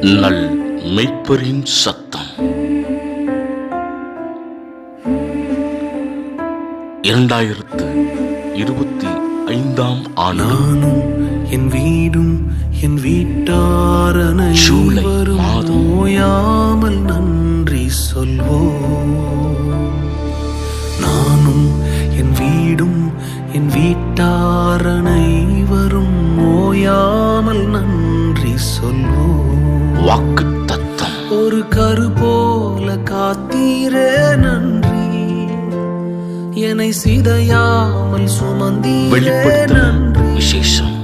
நல் மெய்ப்பரின் சத்தம். இரண்டாயிரத்து இருபத்தி ஐந்தாம் ஆண்டு. என் வீடும் என் வீட்டாரனை ஜூலை மாதம். நன்றி சொல்வோம். நன்றி சொல்வோம் வாக்கு தத்தம் ஒரு கரு போல காத்தீரே நன்றி. என்னை சிதையாமல் சுமந்தீரே நன்றி. விசேஷம்.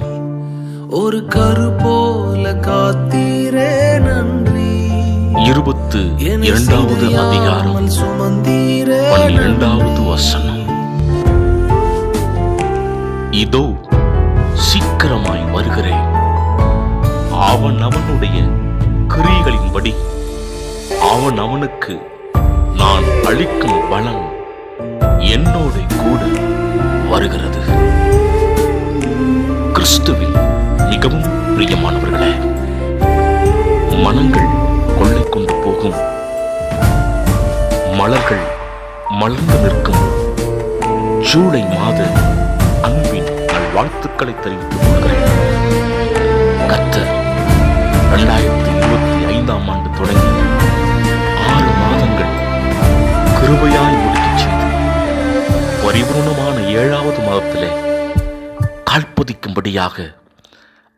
ஒரு கரு போல காத்தீரே நன்றி. இருபத்து இரண்டாவது அதிகாரம். பன்னிரண்டாவது வசனம். இதோ சீக்கிரமாய் வருகிறேன். அவன் அவனுடைய கிரியைகளின்படி அவன் அவனுக்கு நான் அளிக்கும் பலன் என்னோட கூட வருகிறது. கிறிஸ்துவில் மிகவும் பிரியமானவர்களே மனங்கள் கொள்ளை கொண்டு போகும். மலர்கள் மலர்ந்து நிற்கும். ஜூலை மாத அன்பின் நல்வாழ்த்துக்களை தெரிவித்துக் கொள்கிறேன். கத்தர் ரெண்டாயிரத்தி இருபத்தி ஐந்தாம் ஆண்டு தொடங்கி ஆறு மாதங்கள் கிருபையாய் முடிக்கச் செய்து பரிபூர்ணமான ஏழாவது மாதத்திலே கால்பதிக்கும்படியாக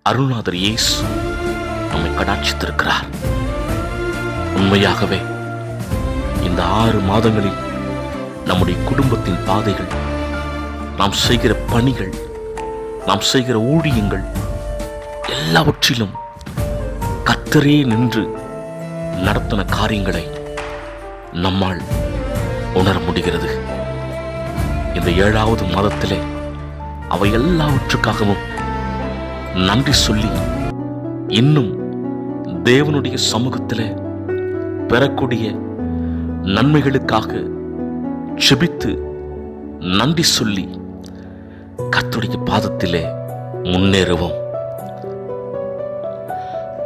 அருணாதர் இயேசு நம்மை கடாட்சித்திருக்கிறார். உண்மையாகவே இந்த ஆறு மாதங்களில் நம்முடைய குடும்பத்தின் பாதைகள் நாம் செய்கிற பணிகள் நாம் செய்கிற ஊழியங்கள் எல்லாவற்றிலும் கத்தரே நின்று நடத்தின காரியங்களை நம்மால் உணர முடிகிறது. இந்த ஏழாவது மாதத்திலே அவை எல்லாவற்றுக்காகவும் நன்றி சொல்லி இன்னும் தேவனுடைய சமூகத்திலே பெறக்கூடிய நன்மைகளுக்காக செபித்து நன்றி சொல்லி கத்துடைய பாதத்திலே முன்னேறுவோம்.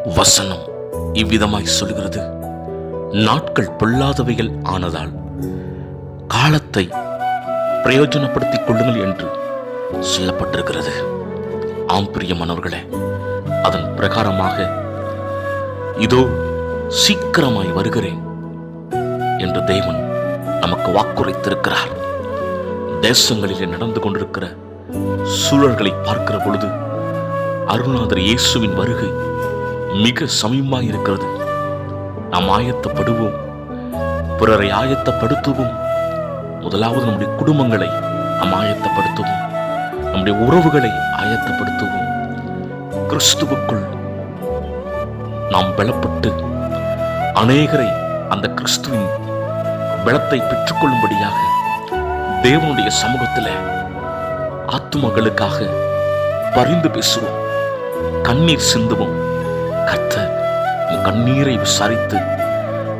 வசனம் இவ்விதமாய் சொல்கிறது நாட்கள் பொல்லாதவைகள் ஆனதால் காலத்தை பிரயோஜனப்படுத்திக் கொள்ளுங்கள் என்று சொல்லப்பட்டிருக்கிறது. ஆம் பிரியமானவர்களே அதன் பிரகாரமாக இதோ சீக்கிரமாய் வருகிறேன் என்று தேவன் நமக்கு வாக்குரைத்திருக்கிறார். தேசங்களிலே நடந்து கொண்டிருக்கிற சூழல்களை பார்க்கிற பொழுது அருணாதர் இயேசுவின் வருகை மிக சமயமாக இருக்கிறது நாம் ஆயத்தப்படுவோம். பிறரை ஆயத்தப்படுத்துவோம். முதலாவது நம்முடைய குடும்பங்களை நாம் ஆயத்தப்படுத்துவோம். நம்முடைய உறவுகளை ஆயத்தப்படுத்துவோம். கிறிஸ்துவுக்குள் நாம் பலப்பட்டு அநேகரை அந்த கிறிஸ்துவின் பலத்தை பெற்றுக்கொள்ளும்படியாக தேவனுடைய சமூகத்தில் ஆத்துமகளுக்காக பரிந்து பேசுவோம். கண்ணீர் சிந்துவோம். கர்த்தர் உன் கண்ணீரை விசாரித்து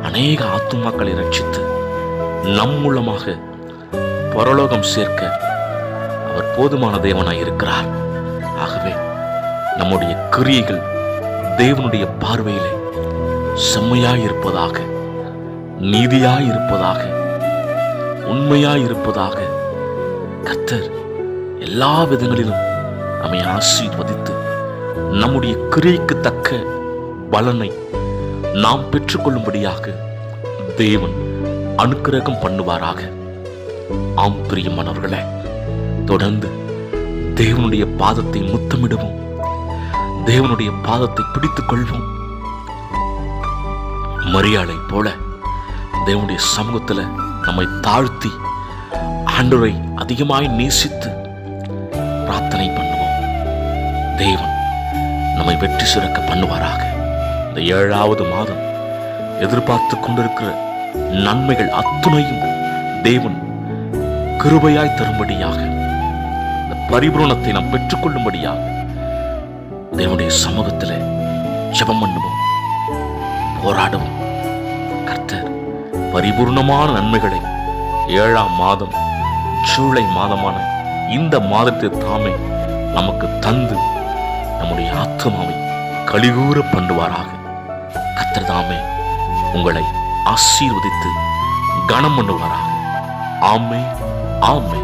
அநேக ஆத்துமாக்களை ரட்சித்து நம் மூலமாக பரலோகம் சேர்க்க அவர் போதுமான தேவனாய் இருக்கிறார். ஆகவே நம்முடைய கிரியைகள் தேவனுடைய பார்வையிலே செம்மையாய் இருப்பதாக நீதியாய் இருப்பதாக உண்மையாய் இருப்பதாக கர்த்தர் எல்லா விதங்களிலும் நம்மை ஆசீர்வதித்து நம்முடைய கிரியைக்கு தக்க பலனை நாம் பெற்றுக்கொள்ளும்படியாக தேவன் அனுக்கிரகம் பண்ணுவாராக. ஆம் பிரியமானவர்களே தொடர்ந்து தேவனுடைய பாதத்தை முத்தமிடுவோம் தேவனுடைய பாதத்தை பிடித்துக் கொள்வோம் மரியாதை போல தேவனுடைய சமூகத்தில் நம்மை தாழ்த்தி ஆண்டவரை அதிகமாய் நேசித்து பிரார்த்தனை பண்ணுவோம். தேவன் வெற்றி சிறக்க பண்ணுவாராக. இந்த ஏழாவது மாதம் எதிர்பார்த்து கொண்டிருக்கிற நன்மைகள் அத்துணையும் தேவன் கிருபையாய் தரும்படியாக இந்த பரிபூரணத்தை நாம் பெற்றுக்கொள்ளும்படியாக தேவனுடைய சமூகத்தில் ஜெபம் பண்ணுவோம். போராடுவோம். கர்த்தர் பரிபூர்ணமான நன்மைகளை ஏழாம் மாதம் ஜூலை மாதமான இந்த மாதத்தை தாமே நமக்கு தந்து நம்முடைய ஆத்மாவை கலிகூற பண்ணுவாராக. கத்திரதாமே உங்களை ஆசீர்வதித்து கனம் பண்ணுவாராக ஆமே ஆமே